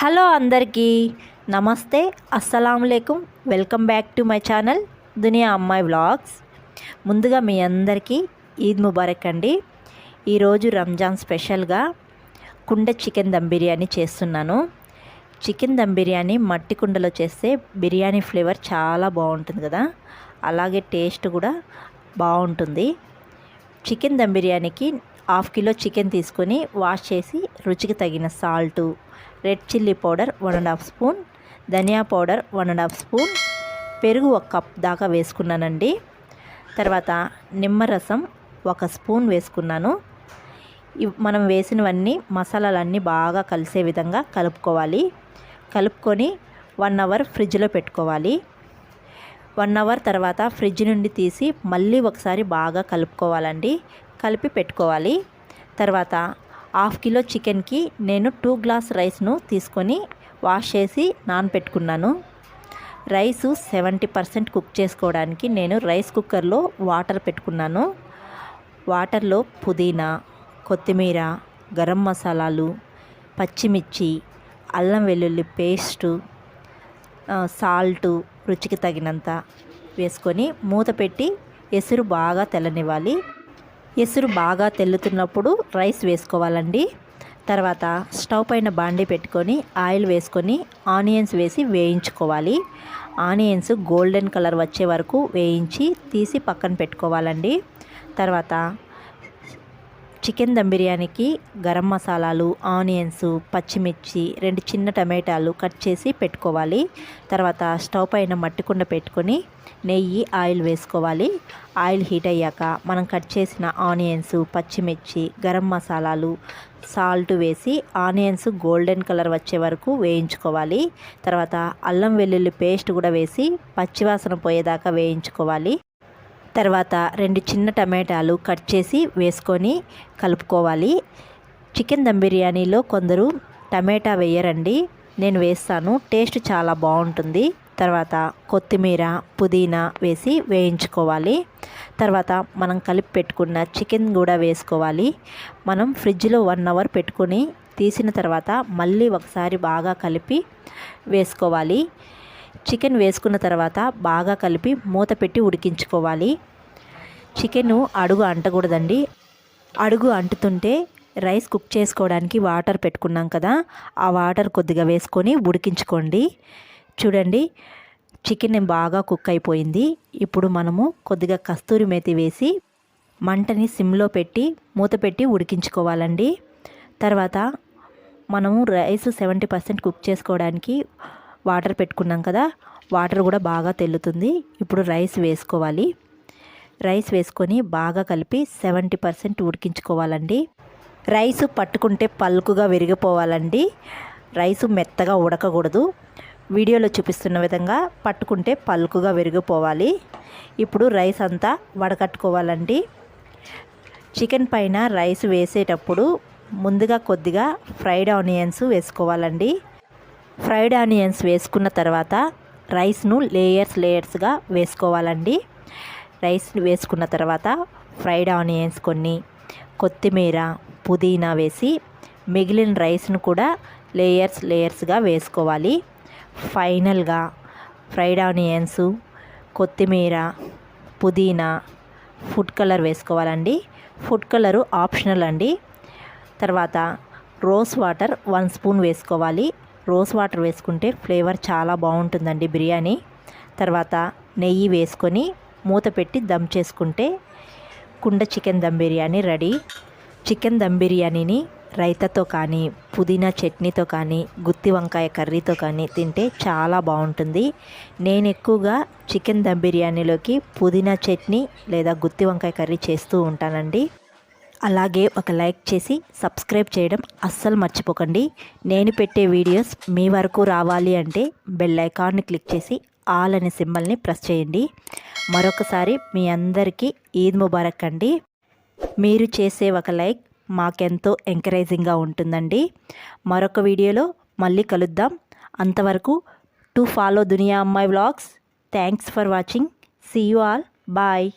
Hello అందరికీ నమస్తే అస్సలాములేకుం welcome back to my channel Duniya Ammayi vlogs. ముందుగా మీ అందరికీ ఈద్ ముబారక్ అండి. ఈరోజు రంజాన్ స్పెషల్గా కుండ చికెన్ దమ్ బిర్యానీ చేస్తున్నాను. చికెన్ దమ్ బిర్యానీ మట్టి కుండలో చేస్తే బిర్యానీ ఫ్లేవర్ చాలా బాగుంటుంది కదా. అలాగే టేస్ట్ కూడా బాగుంటుంది. చికెన్ దమ్ బిర్యానీకి హాఫ్ కిలో చికెన్ తీసుకొని వాష్ చేసి రుచికి తగిన salt red chilli powder one and half spoon dhaniya powder one and half spoon పెరుగు ఒక కప్ దాకా వేసుకున్నానండి. తర్వాత నిమ్మరసం ఒక స్పూన్ వేసుకున్నాను. మనం వేసినవన్నీ మసాలాలన్నీ బాగా కలిసే విధంగా కలుపుకోవాలి. కలుపుకొని వన్ అవర్ ఫ్రిడ్జ్లో పెట్టుకోవాలి. వన్ అవర్ తర్వాత ఫ్రిడ్జ్ నుండి తీసి మళ్ళీ ఒకసారి బాగా కలుపుకోవాలండి. కలిపి పెట్టుకోవాలి. తర్వాత హాఫ్ కిలో చికెన్కి నేను టూ గ్లాస్ రైస్ను తీసుకొని వాష్ చేసి నానపెట్టుకున్నాను. రైసు సెవెంటీ పర్సెంట్ కుక్ చేసుకోవడానికి నేను రైస్ కుక్కర్లో వాటర్ పెట్టుకున్నాను. వాటర్లో పుదీనా కొత్తిమీర గరం మసాలాలు పచ్చిమిర్చి అల్లం వెల్లుల్లి పేస్టు సాల్టు రుచికి తగినంత వేసుకొని మూత పెట్టి ఎసురు బాగా తెల్లనివ్వాలి. ఎసురు బాగా తెల్లుతున్నప్పుడు రైస్ వేసుకోవాలండి. తర్వాత స్టవ్ పైన బాండి పెట్టుకొని ఆయిల్ వేసుకొని ఆనియన్స్ వేసి వేయించుకోవాలి. ఆనియన్స్ గోల్డెన్ కలర్ వచ్చే వరకు వేయించి తీసి పక్కన పెట్టుకోవాలండి. తర్వాత చికెన్ దమ్ బిర్యానీకి గరం మసాలాలు ఆనియన్స్ పచ్చిమిర్చి రెండు చిన్న టమాటాలు కట్ చేసి పెట్టుకోవాలి. తర్వాత స్టవ్ పైన మట్టి కుండ పెట్టుకొని నెయ్యి ఆయిల్ వేసుకోవాలి. ఆయిల్ హీట్ అయ్యాక మనం కట్ చేసిన ఆనియన్స్ పచ్చిమిర్చి గరం మసాలాలు సాల్ట్ వేసి ఆనియన్స్ గోల్డెన్ కలర్ వచ్చే వరకు వేయించుకోవాలి. తర్వాత అల్లం వెల్లుల్లి పేస్ట్ కూడా వేసి పచ్చివాసన పోయేదాకా వేయించుకోవాలి. తర్వాత రెండు చిన్న టమాటాలు కట్ చేసి వేసుకొని కలుపుకోవాలి. చికెన్ దమ్ బిర్యానీలో కొందరు టమాటా వేయరండి నేను వేస్తాను టేస్ట్ చాలా బాగుంటుంది. తర్వాత కొత్తిమీర పుదీనా వేసి వేయించుకోవాలి. తర్వాత మనం కలిపి పెట్టుకున్న చికెన్ కూడా వేసుకోవాలి. మనం ఫ్రిడ్జ్లో వన్ అవర్ పెట్టుకొని తీసిన తర్వాత మళ్ళీ ఒకసారి బాగా కలిపి వేసుకోవాలి. చికెన్ వేసుకున్న తర్వాత బాగా కలిపి మూత పెట్టి ఉడికించుకోవాలి. చికెన్ అడుగు అంటకూడదండి. అడుగు అంటుతుంటే రైస్ కుక్ చేసుకోవడానికి వాటర్ పెట్టుకున్నాం కదా ఆ వాటర్ కొద్దిగా వేసుకొని ఉడికించుకోండి. చూడండి చికెన్ బాగా కుక్ అయిపోయింది. ఇప్పుడు మనము కొద్దిగా కస్తూరి మేతి వేసి మంటని సిమ్లో పెట్టి మూత పెట్టి ఉడికించుకోవాలండి. తర్వాత మనము రైస్ సెవెంటీ పర్సెంట్ కుక్ చేసుకోవడానికి వాటర్ పెట్టుకున్నాం కదా వాటర్ కూడా బాగా తెల్లుతుంది. ఇప్పుడు రైస్ వేసుకోవాలి. రైస్ వేసుకొని బాగా కలిపి సెవెంటీ పర్సెంట్ ఉడికించుకోవాలండి. రైస్ పట్టుకుంటే పలుకుగా విరిగిపోవాలండి. రైస్ మెత్తగా ఉడకకూడదు. వీడియోలో చూపిస్తున్న విధంగా పట్టుకుంటే పలుకుగా విరిగిపోవాలి. ఇప్పుడు రైస్ అంతా వడకట్టుకోవాలండి. చికెన్ పైన రైస్ వేసేటప్పుడు ముందుగా కొద్దిగా ఫ్రైడ్ ఆనియన్స్ వేసుకోవాలండి. ఫ్రైడ్ ఆనియన్స్ వేసుకున్న తర్వాత రైస్ను లేయర్స్ లేయర్స్గా వేసుకోవాలండి. రైస్ వేసుకున్న తర్వాత ఫ్రైడ్ ఆనియన్స్ కొన్ని కొత్తిమీర పుదీనా వేసి మిగిలిన రైస్ను కూడా లేయర్స్ లేయర్స్గా వేసుకోవాలి. ఫైనల్గా ఫ్రైడ్ ఆనియన్స్ కొత్తిమీర పుదీనా ఫుడ్ కలర్ వేసుకోవాలండి. ఫుడ్ కలరు ఆప్షనల్ అండి. తర్వాత రోస్ వాటర్ వన్ స్పూన్ వేసుకోవాలి. రోజ్ వాటర్ వేసుకుంటే ఫ్లేవర్ చాలా బాగుంటుందండి బిర్యానీ. తర్వాత నెయ్యి వేసుకొని మూత పెట్టి దమ్ చేసుకుంటే కుండ chicken dum biryani ready. Chicken dum బిర్యానీని రైతాతో కానీ పుదీనా చట్నీతో కానీ గుత్తి వంకాయ కర్రీతో కానీ తింటే చాలా బాగుంటుంది. నేను ఎక్కువగా చికెన్ దమ్ బిర్యానీలోకి పుదీనా చట్నీ లేదా గుత్తి వంకాయ కర్రీ చేస్తూ ఉంటానండి. అలాగే ఒక లైక్ చేసి సబ్స్క్రైబ్ చేయడం అస్సలు మర్చిపోకండి. నేను పెట్టే వీడియోస్ మీ వరకు రావాలి అంటే బెల్ ఐకాన్ని క్లిక్ చేసి ఆల్ అనే సింబల్ని ప్రెస్ చేయండి. మరొకసారి మీ అందరికీ ఈద్ ముబారక్ అండి. మీరు చేసే ఒక లైక్ మాకెంతో ఎంకరేజింగ్గా ఉంటుందండి. మరొక వీడియోలో మళ్ళీ కలుద్దాం. అంతవరకు to follow Duniya Ammayi vlogs. Thanks for watching. See you all. Bye.